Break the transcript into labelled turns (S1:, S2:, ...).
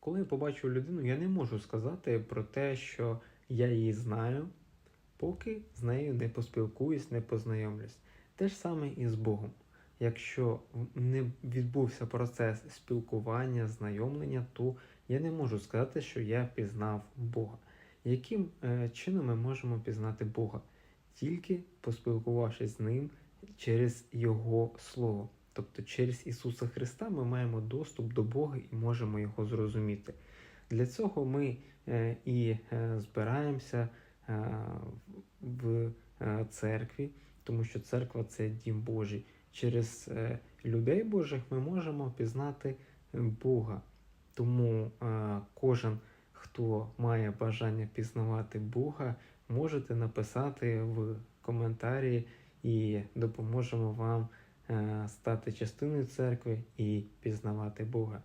S1: Коли я побачу людину, я не можу сказати про те, що я її знаю, поки з нею не поспілкуюсь, не познайомлюсь. Те ж саме і з Богом. Якщо не відбувся процес спілкування, знайомлення, то я не можу сказати, що я пізнав Бога. Яким е, чином ми можемо пізнати Бога? Тільки поспілкувавшись з ним через Його Слово. Тобто через Ісуса Христа ми маємо доступ до Бога і можемо Його зрозуміти. Для цього ми е, і е, збираємося е, в церкві, тому що церква це дім Божий. Через людей Божих ми можемо пізнати Бога. Тому кожен, хто має бажання пізнавати Бога, можете написати в коментарі і допоможемо вам стати частиною церкви і пізнавати Бога.